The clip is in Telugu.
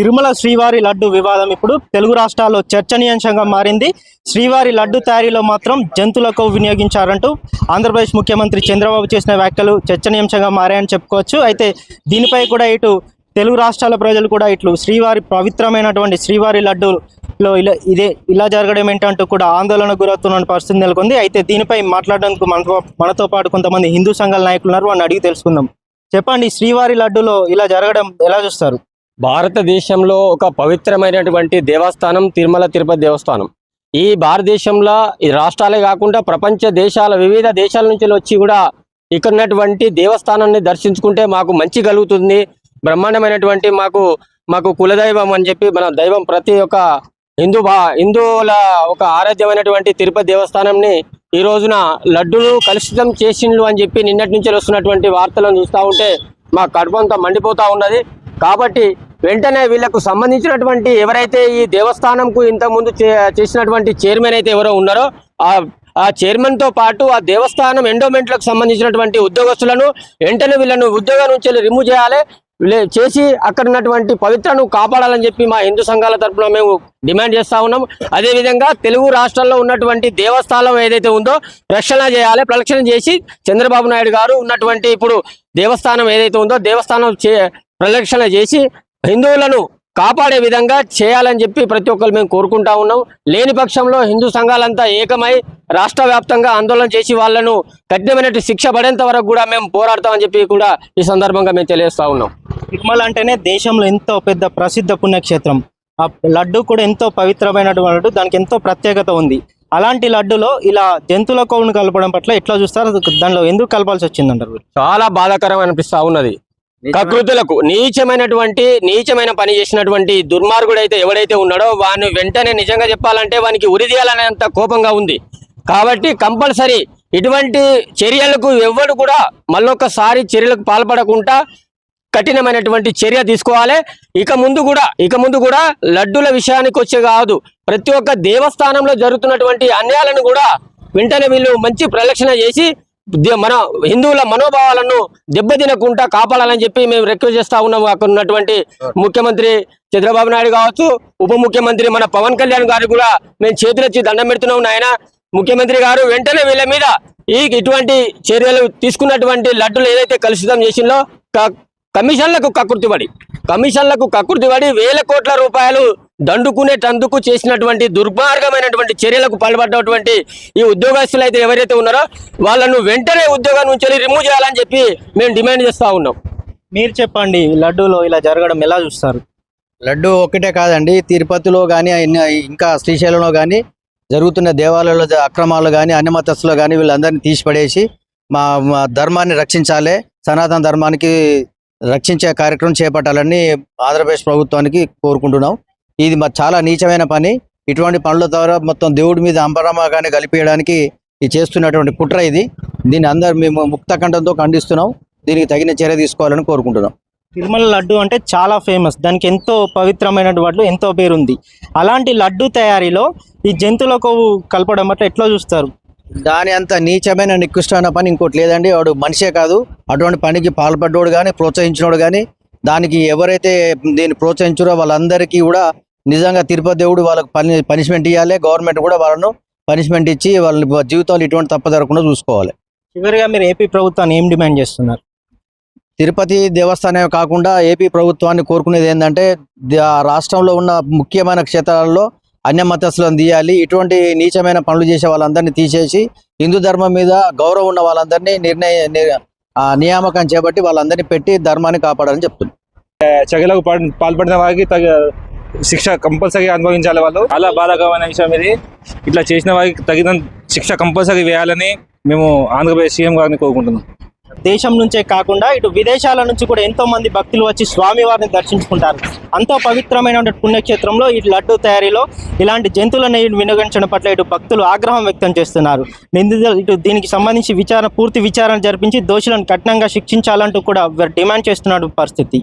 తిరుమల శ్రీవారి లడ్డు వివాదం ఇప్పుడు తెలుగు రాష్ట్రాల్లో చర్చనీయాంశంగా మారింది. శ్రీవారి లడ్డు తయారీలో మాత్రం జంతువులకు వినియోగించారంటూ ఆంధ్రప్రదేశ్ ముఖ్యమంత్రి చంద్రబాబు చేసిన వ్యాఖ్యలు చర్చనీయాంశంగా మారాయని చెప్పుకోవచ్చు. అయితే దీనిపై కూడా ఇటు తెలుగు రాష్ట్రాల ప్రజలు కూడా ఇట్లు శ్రీవారి పవిత్రమైనటువంటి శ్రీవారి లడ్డూలో ఇలా ఇదే ఇలా జరగడం ఏంటంటూ కూడా ఆందోళన గురవుతున్న పరిస్థితి నెలకొంది. అయితే దీనిపై మాట్లాడడానికి మనతో మనతో పాటు కొంతమంది హిందూ సంఘాల నాయకులు ఉన్నారు వాడిని అడిగి తెలుసుకుందాం. చెప్పండి శ్రీవారి లడ్డులో ఇలా జరగడం ఎలా చూస్తారు? భారతదేశంలో ఒక పవిత్రమైనటువంటి దేవస్థానం తిరుమల తిరుపతి దేవస్థానం. ఈ భారతదేశంలో ఈ రాష్ట్రాలే కాకుండా ప్రపంచ దేశాల వివిధ దేశాల నుంచి వచ్చి కూడా ఇక్కడ ఉన్నటువంటి దేవస్థానాన్ని దర్శించుకుంటే మాకు మంచి కలుగుతుంది. బ్రహ్మాండమైనటువంటి మాకు మాకు కులదైవం అని చెప్పి మన దైవం ప్రతి ఒక్క హిందూ భా హిందువుల ఒక ఆరాధ్యమైనటువంటి తిరుపతి దేవస్థానంని ఈ రోజున లడ్డులు కలుషితం చేసిండ్లు అని చెప్పి నిన్నటి నుంచి వస్తున్నటువంటి వార్తలను చూస్తూ ఉంటే మా కడుపు అంతా ఉన్నది. కాబట్టి వెంటనే వీళ్ళకు సంబంధించినటువంటి ఎవరైతే ఈ దేవస్థానంకు ఇంతకుముందు చే- చేసినటువంటి చైర్మన్ అయితే ఎవరో ఉన్నారో ఆ ఆ చైర్మన్తో పాటు ఆ దేవస్థానం ఎండోమెంట్లకు సంబంధించినటువంటి ఉద్యోగస్తులను వెంటనే వీళ్ళను ఉద్యోగం నుంచి రిమూవ్ చేయాలి. చేసి అక్కడ ఉన్నటువంటి పవిత్రను కాపాడాలని చెప్పి మా హిందూ సంఘాల తరఫున మేము డిమాండ్ చేస్తా ఉన్నాం. అదేవిధంగా తెలుగు రాష్ట్రాల్లో ఉన్నటువంటి దేవస్థానం ఏదైతే ఉందో రక్షణ చేయాలి ప్రలక్షణ చేసి చంద్రబాబు నాయుడు గారు ఉన్నటువంటి ఇప్పుడు దేవస్థానం ఏదైతే ఉందో దేవస్థానం చే ప్రదక్షిణ చేసి హిందువులను కాపాడే విధంగా చేయాలని చెప్పి ప్రతి ఒక్కరు మేము కోరుకుంటా ఉన్నాం. లేని పక్షంలో హిందూ సంఘాలంతా ఏకమై రాష్ట్ర వ్యాప్తంగా ఆందోళన చేసి వాళ్ళను కఠినమైన శిక్ష పడేంత వరకు కూడా మేము పోరాడతామని చెప్పి కూడా ఈ సందర్భంగా మేము తెలియజేస్తా ఉన్నాం. తిరుమల అంటేనే దేశంలో ఎంతో పెద్ద ప్రసిద్ధ పుణ్యక్షేత్రం. ఆ లడ్డు కూడా ఎంతో పవిత్రమైనటువంటి దానికి ఎంతో ప్రత్యేకత ఉంది. అలాంటి లడ్డులో ఇలా జంతువుల కొవ్వును కలపడం పట్ల ఎట్లా చూస్తారు? దానిలో ఎందుకు కలపాల్సి వచ్చిందంటారు? చాలా బాధాకరం అనిపిస్తా ఉన్నది. కకృతులకు నీచమైనటువంటి నీచమైన పని చేసినటువంటి దుర్మార్గుడు అయితే ఎవడైతే ఉన్నాడో వాని వెంటనే నిజంగా చెప్పాలంటే వానికి ఉరిదీయాలనేంత కోపంగా ఉంది. కాబట్టి కంపల్సరీ ఇటువంటి చర్యలకు ఎవ్వడు కూడా మళ్ళొక్కసారి చర్యలకు పాల్పడకుండా కఠినమైనటువంటి చర్య తీసుకోవాలి. ఇక ముందు కూడా ఇక ముందు కూడా లడ్డుల విషయానికి వచ్చే కాదు. ప్రతి ఒక్క దేవస్థానంలో జరుగుతున్నటువంటి అన్యాయాలను కూడా వెంటనే వీళ్ళు మంచి ప్రలక్షణ చేసి మన హిందువుల మనోభావాలను దెబ్బతినకుండా కాపాడాలని చెప్పి మేము రిక్వెస్ట్ చేస్తా ఉన్నాము. అక్కడ ఉన్నటువంటి ముఖ్యమంత్రి చంద్రబాబు నాయుడు కావచ్చు ఉప ముఖ్యమంత్రి మన పవన్ కళ్యాణ్ గారు కూడా మేము చేతులొచ్చి దండం పెడుతున్నాం నాయన. ముఖ్యమంత్రి గారు వెంటనే వీళ్ళ మీద ఈ ఇటువంటి చర్యలు తీసుకున్నటువంటి లడ్డులు ఏదైతే కలుషితం చేసిందో క- కమిషన్లకు కకృతిపడి కమిషన్లకు కకృతిపడి వేల కోట్ల రూపాయలు దండుకునే తందుకు చేసినటువంటి దుర్మార్గమైనటువంటి చర్యలకు పాల్పడ్డటువంటి ఈ ఉద్యోగస్తులు అయితే ఎవరైతే ఉన్నారో వాళ్ళను వెంటనే ఉద్యోగం నుంచి రిమూవ్ చేయాలని చెప్పి మేము డిమాండ్ చేస్తా ఉన్నాం. మీరు చెప్పండి లడ్డూలో ఇలా జరగడం ఎలా చూస్తారు? లడ్డు ఒక్కటే కాదండి తిరుపతిలో కానీ ఇంకా శ్రీశైలంలో కానీ జరుగుతున్న దేవాలయాల్లో జ- అక్రమాలు కానీ అన్యమతస్తులు కానీ వీళ్ళందరినీ తీసిపడేసి మా మా ధర్మాన్ని రక్షించాలి సనాతన ధర్మానికి రక్షించే కార్యక్రమం చేపట్టాలని ఆంధ్రప్రదేశ్ ప్రభుత్వానికి కోరుకుంటున్నాం. ఇది మా చాలా నీచమైన పని. ఇటువంటి పనుల ద్వారా మొత్తం దేవుడి మీద అంబరమాగానే కలిపేయడానికి ఇది చేస్తున్నటువంటి కుట్ర ఇది. దీన్ని అందరు మేము ముక్త కంఠంతో ఖండిస్తున్నాం. దీనికి తగిన చర్య తీసుకోవాలని కోరుకుంటున్నాం. తిరుమల లడ్డు అంటే చాలా ఫేమస్. దానికి ఎంతో పవిత్రమైనటువంటి వాటిలో ఎంతో పేరుంది. అలాంటి లడ్డు తయారీలో ఈ జంతువుల కొవ్వు కలపడం పట్ల ఎట్లా చూస్తారు? దాని అంత నీచమైన నికృష్టమైన పని ఇంకోటి లేదండి. వాడు మనిషే కాదు. అటువంటి పనికి పాల్పడ్డోడు కానీ ప్రోత్సహించినోడు కానీ దానికి ఎవరైతే దీన్ని ప్రోత్సహించారో వాళ్ళందరికీ కూడా నిజంగా తిరుపతి దేవుడు వాళ్ళకి పని పనిష్మెంట్ ఇవ్వాలి గవర్నమెంట్ కూడా వాళ్ళను పనిష్మెంట్ ఇచ్చి వాళ్ళ జీవితాలు ఇటువంటి తప్ప జరగకుండా చూసుకోవాలి. చివరిగా మీరు ఏపీ ప్రభుత్వాన్ని ఏం డిమాండ్ చేస్తున్నారు? తిరుపతి దేవస్థానమే కాకుండా ఏపీ ప్రభుత్వాన్ని కోరుకునేది ఏంటంటే రాష్ట్రంలో ఉన్న ముఖ్యమైన క్షేత్రాల్లో అన్య మతస్థులను తీయాలి. ఇటువంటి నీచమైన పనులు చేసే వాళ్ళందరినీ తీసేసి హిందూ ధర్మం మీద గౌరవం ఉన్న వాళ్ళందరినీ నిర్ణయ నియామకం చేపట్టి వాళ్ళందరినీ పెట్టి ధర్మాన్ని కాపాడాలని చెప్తున్నారు చర్యలకు పాల్- పాల్పడిన వారికి తగ శిక్ష కంపల్సరీ అనుభవించాలి వాళ్ళు. చాలా బాధాకరమైన విషయం ఇది. ఇట్లా చేసిన వారికి తగిన శిక్ష కంపల్సరీ వేయాలని మేము ఆంధ్రప్రదేశ్ సీఎం గారిని కోరుకుంటున్నాం. దేశం నుంచే కాకుండా ఇటు విదేశాల నుంచి కూడా ఎంతో మంది భక్తులు వచ్చి స్వామివారిని దర్శించుకుంటారు. అంతో పవిత్రమైన పుణ్యక్షేత్రంలో ఈ లడ్డు తయారీలో ఇలాంటి జంతువులను వినియోగించడం పట్ల ఇటు భక్తులు ఆగ్రహం వ్యక్తం చేస్తున్నారు. నిందితులు ఇటు దీనికి సంబంధించి విచారణ పూర్తి విచారణ జరిపించి దోషులను కఠినంగా శిక్షించాలంటూ కూడా డిమాండ్ చేస్తున్నాడు పరిస్థితి.